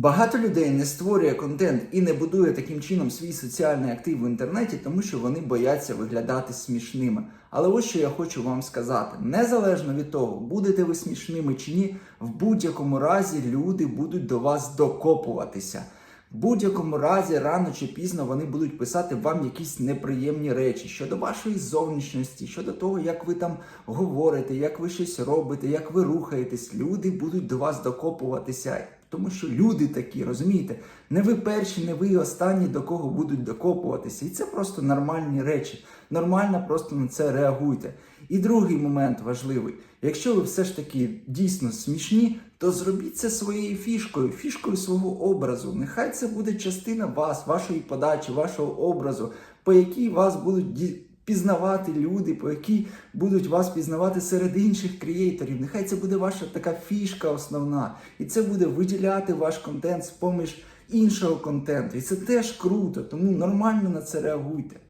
Багато людей не створює контент і не будує таким чином свій соціальний актив в інтернеті, тому що вони бояться виглядати смішними. Але ось що я хочу вам сказати: незалежно від того, будете ви смішними чи ні, в будь-якому разі люди будуть до вас докопуватися. В будь-якому разі, рано чи пізно вони будуть писати вам якісь неприємні речі щодо вашої зовнішності, щодо того, як ви там говорите, як ви щось робите, як ви рухаєтесь. Люди будуть до вас докопуватися. Тому що люди такі, розумієте, не ви перші, не ви останні, до кого будуть докопуватися. І це просто нормальні речі. Нормально просто на це реагуйте. І другий момент важливий: якщо ви все ж таки дійсно смішні, то зробіть це своєю фішкою, фішкою свого образу. Нехай це буде частина вас, вашої подачі, вашого образу, по якій вас будуть пізнавати люди, по якій будуть вас пізнавати серед інших креаторів. Нехай це буде ваша така фішка основна, і це буде виділяти ваш контент з поміж іншого контенту. І це теж круто, тому нормально на це реагуйте.